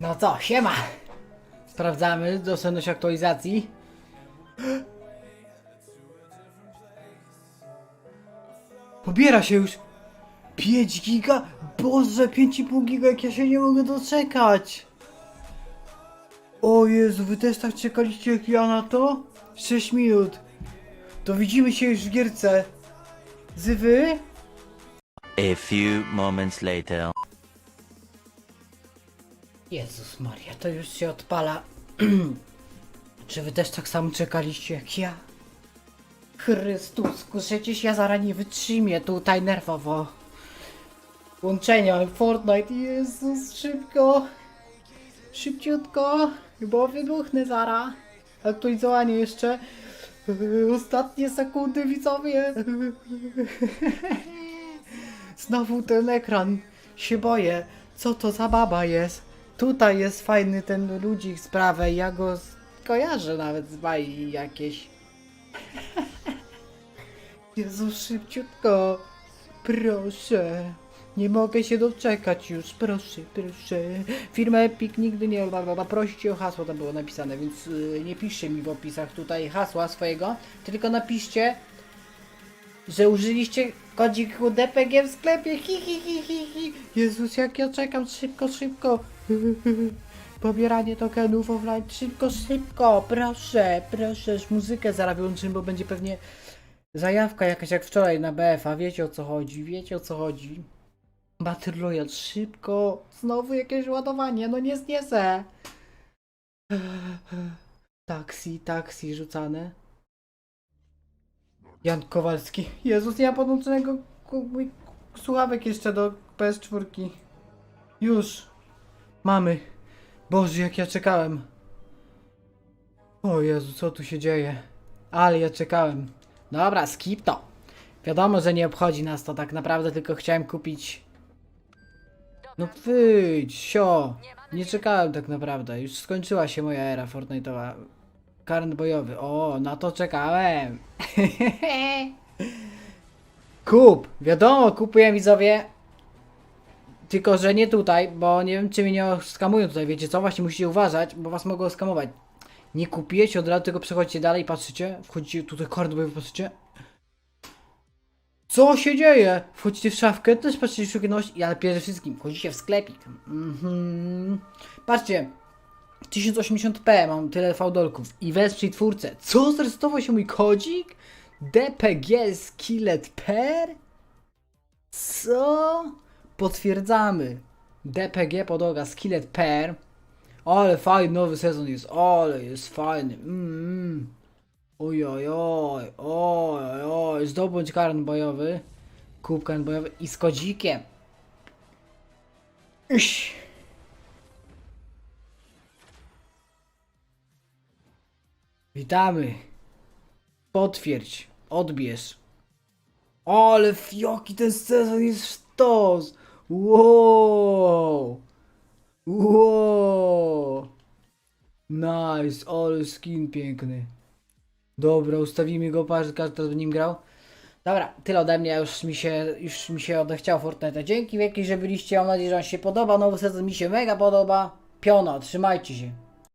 No co, siema! Sprawdzamy dostępność aktualizacji. Pobiera się już! 5 giga? Boże, 5,5 giga, jak ja się nie mogę doczekać! O Jezu, wy też tak czekaliście jak ja na to? 6 minut. To widzimy się już w gierce. Zywy? A few moments later. Jezus Maria, to już się odpala. Czy wy też tak samo czekaliście jak ja? Chrystusku, przecież ja zaraz nie wytrzymię tutaj nerwowo. Łączenia, Fortnite, Jezus, szybko. Szybciutko, bo wybuchnę zara. Aktualizowanie jeszcze. Ostatnie sekundy, widzowie. Znowu ten ekran. Się boję. Co to za baba jest? Tutaj jest fajny ten ludzik z prawej. Ja go kojarzę nawet z bajki jakieś. Jezu, szybciutko. Proszę. Nie mogę się doczekać już. Proszę, proszę. Firma Epic nigdy nie bla. prosicie o hasło, tam było napisane, więc y, nie piszcie mi w opisach tutaj hasła swojego, tylko napiszcie, że użyliście kodziku DPG w sklepie. Hi, hi, hi, hi, hi. Jezus, jak ja czekam. Szybko, szybko. Pobieranie tokenów offline. Szybko, szybko. Proszę, proszę. Muzykę zaraz wyłączymy, bo będzie pewnie zajawka jakaś jak wczoraj na BF-a. Wiecie o co chodzi, wiecie o co chodzi. Battle Royale, szybko. Znowu jakieś ładowanie. No nie zniesę. Taksi, taksi rzucane. Jan Kowalski. Jezus, nie ma podłączonego słuchawek jeszcze do PS4. Już. Mamy. Boże, jak ja czekałem. O Jezu, co tu się dzieje? Ale ja czekałem. Dobra, skip to. Wiadomo, że nie obchodzi nas to tak naprawdę, tylko chciałem kupić... No wyjdź, sio. Nie czekałem tak naprawdę. Już skończyła się moja era Fortnite'owa. Karn bojowy. O, na to czekałem. Kup! Wiadomo, kupuję widzowie. Tylko, że nie tutaj, bo nie wiem, czy mnie nie skamują tutaj. Wiecie co? Właśnie musicie uważać, bo was mogą skamować. Nie kupujecie od razu, tylko przechodzicie dalej, patrzycie. Wchodzicie tutaj, karn bojowy, patrzycie. Co się dzieje? Wchodzicie w szafkę, też patrzycie w szukności, ale przede wszystkim wchodzicie w sklepik. Mhm. Patrzcie, 1080p mam tyle fałdolków i wesprzyj twórcę. Co? Zresetował się mój kodzik? DPG Skillet Per? Co? Potwierdzamy. DPG podłoga Skillet Per. Ale fajny nowy sezon jest, ale jest fajny. Mm. Oj, oj, oj, oj, oj, zdobądź karn bojowy, kup karn bojowy i z kodzikiem. Iś. Witamy. Potwierdź, odbierz. Ale fioki ten sezon jest sztos. Wow. Wow. Nice, ale skin piękny. Dobra, ustawimy go, patrz, każdy teraz będzie nim grał. Dobra, tyle ode mnie, już mi się, już mi się odechciało Fortnite. Dzięki wielkie, że byliście, mam nadzieję, że wam się podoba. Nowy sezon mi się mega podoba. Piona, trzymajcie się.